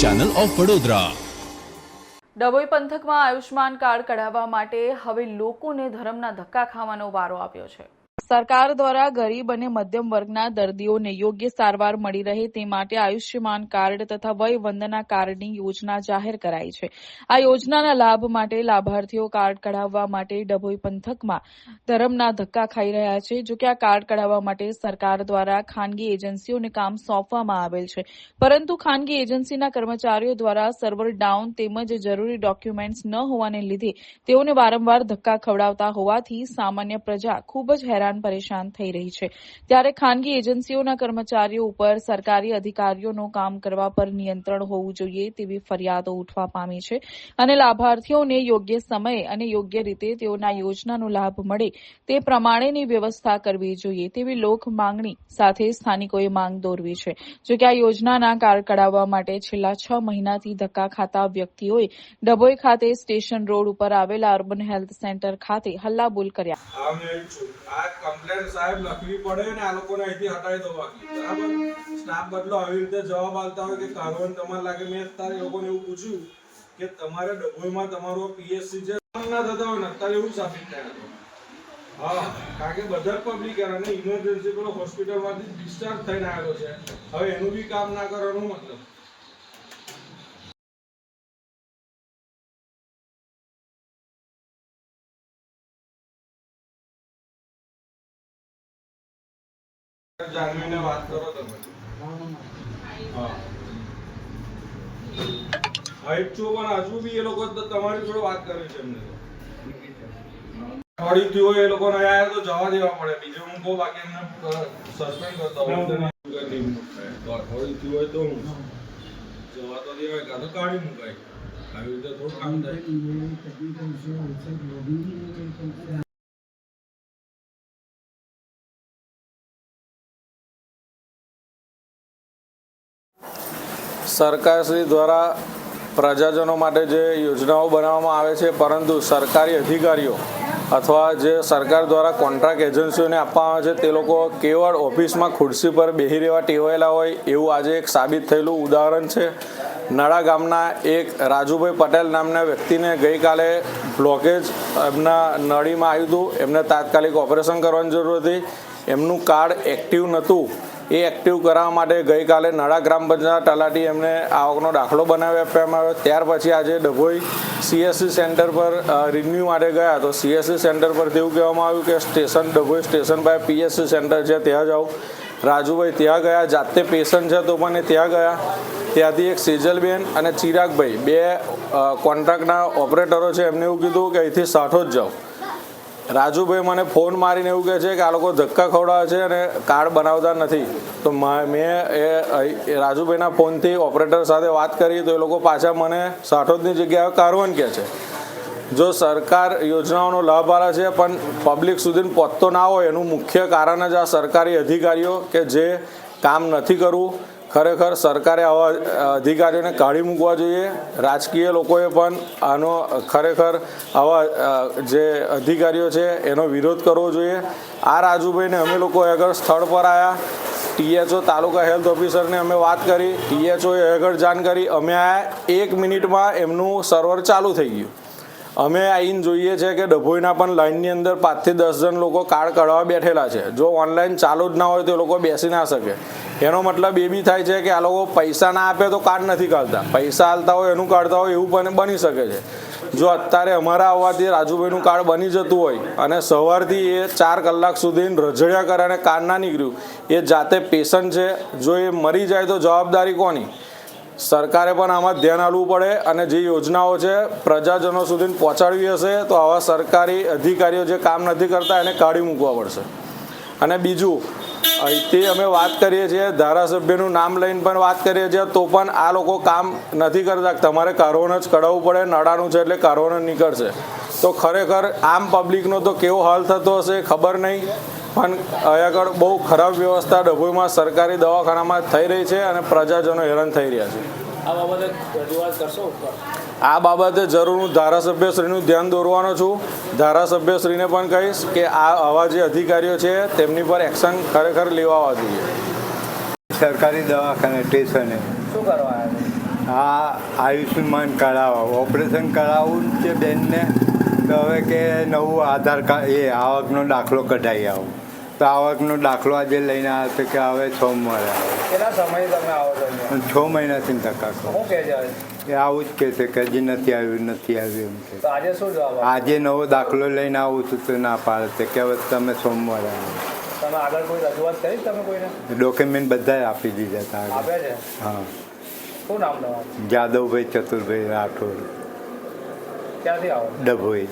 Channel of Vadodara Dabhoi પંથકમાં Ayushman card કઢાવવા માટે હવે લોકોને ધર્મના ધક્કા ખાવાનો વારો આવ્યો છે. સરકાર દ્વારા ગરીબ અને મધ્યમ વર્ગના દર્દીઓને યોગ્ય સારવાર મળી રહે તે માટે આયુષ્યમાન કાર્ડ તથા વય વંદના કાર્ડની યોજના જાહેર કરાઈ છે. આ યોજનાના લાભ માટે લાભાર્થીઓ કાર્ડ કઢાવવા માટે ડભોઈ પંથકમાં ધરમના ધક્કા ખાઈ રહ્યા છે. જોકે આ કાર્ડ કઢાવવા માટે સરકાર દ્વારા ખાનગી એજન્સીઓને કામ સોંપવામાં આવેલ છે. પરંતુ ખાનગી એજન્સીના કર્મચારીઓ દ્વારા સર્વર ડાઉન તેમજ જરૂરી ડોક્યુમેન્ટ્સ ન હોવાને લીધે તેઓને વારંવાર ધક્કા ખવડાવતા હોવાથી સામાન્ય પ્રજા ખૂબ જ હેરાન પરેશાન થઈ રહી છે. ત્યારે ખાનગી એજન્સીઓના કર્મચારીઓ ઉપર સરકારી અધિકારીઓનું કામ કરવા પર નિયંત્રણ હોવું જોઈએ તેવી ફરિયાદો ઉઠવા પામી છે અને લાભાર્થીઓને યોગ્ય સમયે અને યોગ્ય રીતે તેઓના યોજનાનો લાભ મળે તે પ્રમાણેની વ્યવસ્થા કરવી જોઈએ તેવી લોક માંગણી સાથે સ્થાનિકોએ માંગ દોરવી છે. જોકે આ યોજનાના કાર કઢાવવા માટે છેલ્લા છ મહિનાથી ધક્કા ખાતા વ્યક્તિઓએ ડભોઈ ખાતે સ્ટેશન રોડ ઉપર આવેલા અર્બન હેલ્થ સેન્ટર ખાતે હલ્લાબોલ કર્યા. કમ્પ્લેન સાહેબ લખવી પડે ને આ લોકોને અહીંથી હટાવી દો બાકી બરાબર? સ્ટાફ બદલો, આવી રીતે જવાબ આપતા હોય કે કારોબાર તમારે લાગે. મેં અત્યારે લોકોને એવું પૂછ્યું કે તમારે ડભોઈમાં તમારો પીએસસી જે ના થતા હોય ને, અત્યારે એવું સાબિત થાય. હા, કારણ કે બધા પબ્લિક અને ઇમરજન્સી પેલો હોસ્પિટલમાંથી ડિસ્ચાર્જ થઈને આવ્યો છે. હવે એનું બી કામ ના કરવાનું મતલબ. જાનવીને વાત કરો તમે હા. હા છો, પણ હજુ બી એ લોકો તમારી જોડે વાત કરવી છે એમને અઠવાડિયું હોય એ લોકોને અહીંયા આવ્યા તો જવા દેવા પડે. બીજું હું કહું, બાકી એમને સસ્પેન્ડ કરતા હોય તો હું તો દેવાય, કાં કાઢી મુકાય. આવી રીતે થોડું કામ થાય. સરકારશ્રી દ્વારા પ્રજાજનો માટે જે યોજનાઓ બનાવવામાં આવે છે, પરંતુ સરકારી અધિકારીઓ અથવા જે સરકાર દ્વારા કોન્ટ્રાક્ટ એજન્સીઓને આપવામાં આવે છે, તે લોકો કેવળ ઓફિસમાં ખુરશી પર બેસી રહેવા ટેવાયેલા હોય એવું આજે એક સાબિત થયેલું ઉદાહરણ છે. નડા ગામના એક રાજુભાઈ પટેલ નામના વ્યક્તિને ગઈકાલે બ્લોકેજ એમના નળીમાં આવ્યું હતું. એમને તાત્કાલિક ઓપરેશન કરવાની જરૂર હતી. એમનું કાર્ડ એક્ટિવ નહોતું. એ એક્ટિવ કરાવવા માટે ગઈકાલે નડા ગ્રામ પંચાયત તલાટી એમને આવકનો દાખલો બનાવી આપવામાં આવ્યો. ત્યાર પછી આજે ડભોઈ સીએસસી સેન્ટર પર રિન્યુ માટે ગયા. તો સીએસસી સેન્ટર પર એવું કહેવામાં આવ્યું કે સ્ટેશન, ડભોઈ સ્ટેશન પાસે પીએસસી સેન્ટર છે, ત્યાં જાઓ. રાજુભાઈ ત્યાં ગયા, જાતે પેશન્ટ છે તો પણ ત્યાં ગયા. ત્યાંથી એક સેજલબેન અને ચિરાગભાઈ, બે કોન્ટ્રાક્ટના ઓપરેટરો છે એમને એવું કીધું કે અહીંથી સાઠો જ જાઓ. રાજુભાઈ મને ફોન મારીને એવું કહે છે કે આ લોકો ધક્કા ખવડાવે છે અને કાર્ડ બનાવતા નથી. તો મેં એ રાજુભાઈના ફોનથી ઓપરેટર સાથે વાત કરી તો એ લોકો પાછા મને સાઠોદની જગ્યાએ કારવન કહે છે. જો સરકાર યોજનાઓનો લાભ આલે છે પણ પબ્લિક સુધી પહોંચતો ના હોય એનું મુખ્ય કારણ જ આ સરકારી અધિકારીઓ કે જે કામ નથી કરવું ખરેખર સરકારે આવા અધિકારીઓને કાઢી મૂકવા જોઈએ. રાજકીય લોકોએ પણ આનો ખરેખર આવા જે અધિકારીઓ છે, એનો વિરોધ કરવો જોઈએ. આ રાજુભાઈને અમે લોકો આગળ સ્થળ પર આવ્યા ટીએચઓ તાલુકા હેલ્થ ઓફિસરને અમે વાત કરી. ટીએચઓએ આગળ જાણ કરી અમે આ એક મિનિટમાં એમનું સર્વર ચાલુ થઈ ગયું. અમે આવીને જોઈએ છે કે ડભોઈના પણ લાઇનની અંદર પાંચથી દસ જણ લોકો કાર્ડ કાઢવા બેઠેલા છે. જો ઓનલાઈન ચાલુ જ ના હોય તો લોકો બેસી ના શકે. એનો મતલબ એ બી થાય છે કે આ લોકો પૈસા ના આપે તો કાર્ડ નથી કાઢતા. પૈસા હાલતા હોય, એનું કાઢતા હોય, એવું પણ બની શકે છે. જો અત્યારે અમારા આવવાથી રાજુભાઈનું કાર્ડ બની જતું હોય અને સવારથી એ ચાર કલાક સુધી રઝળ્યા કરે અને કાર્ડ ના નીકળ્યું, એ જાતે પેશન્ટ છે. જો એ મરી જાય તો જવાબદારી કોની? સરકારે પણ આમાં ધ્યાન આપવું પડે અને જે યોજનાઓ છે, પ્રજાજનો સુધી પહોંચાડવી હશે, તો આવા સરકારી અધિકારીઓ જે કામ નથી કરતા એને કાઢી મૂકવા પડશે. અને બીજું અહીંથી અમે વાત કરીએ છીએ, ધારાસભ્યનું નામ લઈને પણ વાત કરીએ છીએ, તો પણ આ લોકો કામ નથી કરતા. તમારે કારવન જ કઢાવવું પડે નડાનું છે એટલે કારવન નીકળશે. તો ખરેખર આમ પબ્લિકનો તો કેવો હાલ થતો હશે ખબર નહીં, પણ અહીં આગળ બહુ ખરાબ વ્યવસ્થા ડભોઈમાં સરકારી દવાખાનામાં થઈ રહી છે અને પ્રજાજનો હેરાન થઈ રહ્યા છે. આ બાબતે રજૂઆત કરશો ઉપર? આ બાબતે જરૂર હું ધારાસભ્યશ્રીનું ધ્યાન દોરવાનો છું. ધારાસભ્યશ્રીને પણ કહીશ કે આ આવા જે અધિકારીઓ છે તેમની પર એક્શન ખરેખર લેવા જોઈએ. સરકારી દવાખાને સ્ટેશને. શું કરવા આ આયુષ્યમાન કરાવવા ઓપરેશન કરાવવું છે બેનને. તો હવે કે નવું આધાર કાર્ડ એ આવકનો દાખલો કઢાવી આવો. તો આવકનો દાખલો આજે લઈને આવ્યો છે કે હવે સોમવારે મળે કેટલા સમય તમે આવો છો છ મહિનાથી ધક્કા કરો છે? એ આવું જ કહે છે કે હજી નથી આવ્યું નથી આવ્યું એમ કે આજે શું જવાબ આજે નવો દાખલો લઈને આવું છું તો ના પાડે છે કે હવે તમે સોમવારે આવો ડોક્યુમેન્ટ બધા આપી દીધા હતા આગળ. હા. શું નામ જાદવભાઈ ચતુરભાઈ રાઠોડ. ક્યાંથી આવો? ડભોઈ.